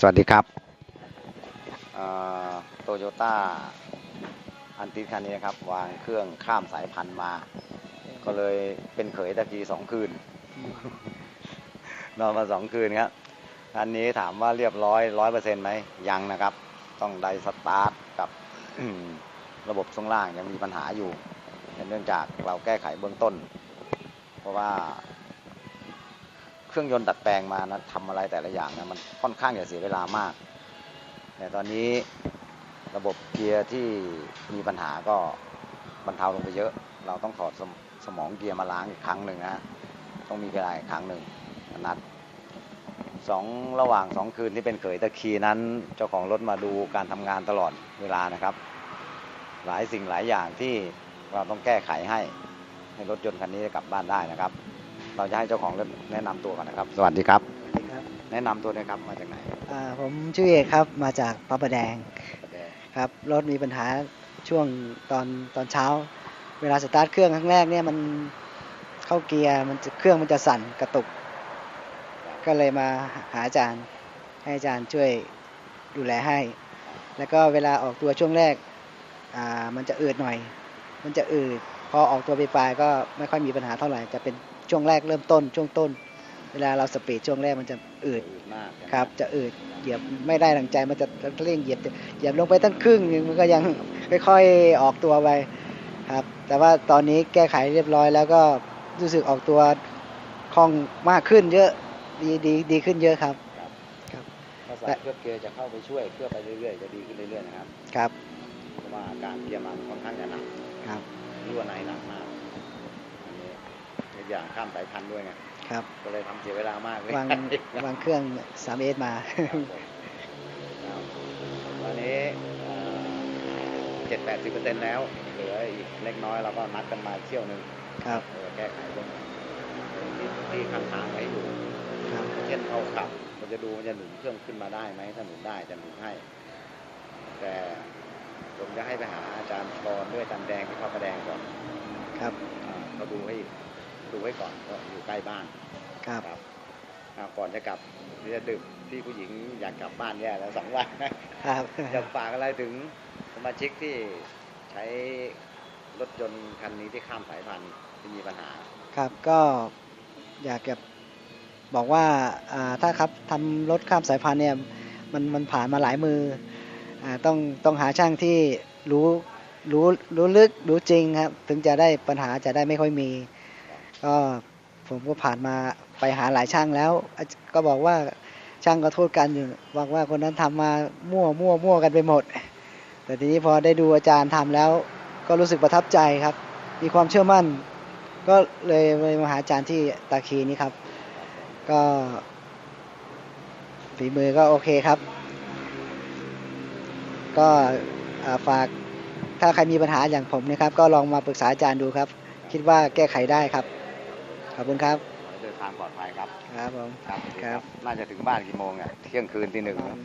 สวัสดีครับโตโยต้าอันติคันนี้นะครับ วางเครื่องข้ามสายพันธุ์มา ก็เลยเป็นเขยตะกี้สองคืน นอนมาสองคืนครับอันนี้ถามว่าเรียบร้อยร้อยเปอร์เซ็นต์ไหมยังนะครับ ต้องไดสตาร์ทกับระบบช่วงล่างยังมีปัญหาอยู่เนื่องจากเราแก้ไขเบื้องต้น เพราะว่าเค รื่องยนต์ดัดแปลงมานะทำอะไรแต่ละอย่างนะมันค่อนข้างจะเสียเวลามาก แต่ตอนนี้ระบบเกียร์ที่มีปัญหาก็บรรเทาลงไปเยอะ เราต้องถอดสมสมองเกียร์มาล้างอีกครั้งหนึ่งนะฮะต้องมีเวลาอีกครั้งหนึ่งนัดสองระหว่างสองคืนที่เป็นเขยตะคีนั้น เจ้าของรถมาดูการทำงานตลอดเวลานะครับ หลายสิ่งหลายอย่างที่เราต้องแก้ไขให้ให้รถยนต์คันนี้กลับบ้านได้นะครับ เราจะให้เจ้าของรถแนะนำตัวก่อนนะครับ สวัสดีครับสวัสดีครับแนะนำตัวด้วยครับมาจากไหนอ่าผมชื่อเอกครับมาจากพระประแดงครับรถมีปัญหาช่วงตอนตอนเช้า เวลาสตาร์ทเครื่องครั้งแรกเนี่ยมันเข้าเกียร์มันจะเครื่องมันจะสั่นกระตุก ก็เลยมาหาอาจารย์ให้อาจารย์ช่วยดูแลให้ แล้วก็เวลาออกตัวช่วงแรกอ่ามันจะอืดหน่อย มันจะอืดพอออกตัวไปปลายๆก็ไม่ค่อยมีปัญหาเท่าไหร่จะเป็น ช่วงแรกเริ่มต้น ช่วงต้น เวลาเราสปีดช่วงแรกมันจะอืดอืดมากใช่ไหมครับ จะอืดเหยียบไม่ได้ดังใจมันจะเร่งเหยียบเหยียบลงไปตั้งครึ่งหนึงมันก็ยังค่อยๆออกตัวไปครับ แต่ว่าตอนนี้แก้ไขเรียบร้อยแล้วก็รู้สึกออกตัวคล่องมากขึ้นเยอะดีดีดีขึ้นเยอะครับครับถ้าใส่เครื่องเกียร์จะเข้าไปช่วยเครื่องไปเรื่อยๆจะดีขึ้นเรื่อยๆนะครับครับ เพราะว่าอาการเกียร์มันค่อนข้างจะหนักครับรั่วในหนักมากอันนี้ อีกอย่างข้ามสายพันธุ์ด้วยไงครับ ก็เลยทำเสียเวลามากเลยวางวางเครื่องสามเอสมาครับตอนนี้เจ็ดแปดสิบเปอร์เซ็นต์แล้ว เหลืออีกเล็กน้อยเราก็นัดกันมาเที่ยวหนึ่งครับเออแก้ไขเรื่องที่ที่ค้างๆไว้อยู่ครับเช่นเอาขับ มันจะดูมันจะหนุนเครื่องขึ้นมาได้ไหมถ้าหนุนได้จะหนุนให้ แต่ผมจะให้ไปหาอาจารย์ชอนด้วยอาจารย์แดงที่พระประแดงก่อน ครับอ่าเขาดูให้ ดูให้ก่อนก็อยู่ใกล้บ้านครับครับอ่าก่อนจะกลับที่จะดื่มที่ผู้หญิงอยากกลับบ้านแย่แล้วสองวันครับจะฝากอะไรถึงสมาชิกที่ใช้รถยนต์คันนี้ที่ข้ามสายพันธุ์ที่มีปัญหา ครับก็อยากจะบอกว่าอ่าถ้าครับทำรถข้ามสายพันธุ์เนี่ยมันมันผ่านมาหลายมืออาต้องต้องหาช่างที่รู้รู้รู้ลึกรู้จริงครับ ถึงจะได้ปัญหาจะได้ไม่ค่อยมี ก็ผมก็ผ่านมาไปหาหลายช่างแล้ว ก็บอกว่าช่างก็โทษกันอยู่บอกว่าคนนั้นทำมามั่วมั่วมั่วกันไปหมด แต่ทีนี้พอได้ดูอาจารย์ทำแล้ว ก็รู้สึกประทับใจครับ มีความเชื่อมั่น ก็เลยเลยมาหาอาจารย์ที่ตาคีนี้ครับ ก็ฝีมือก็โอเคครับ ก็ฝากถ้าใครมีปัญหาอย่างผมนะครับ ก็ลองมาปรึกษาอาจารย์ดูครับ คิดว่าแก้ไขได้ครับ ขอบคุณครับขอให้เดินทางปลอดภัยครับ ครับผมครับครับ น่าจะถึงบ้านกี่โมงอะเที่ยงคืนตีหนึ่งประมาณ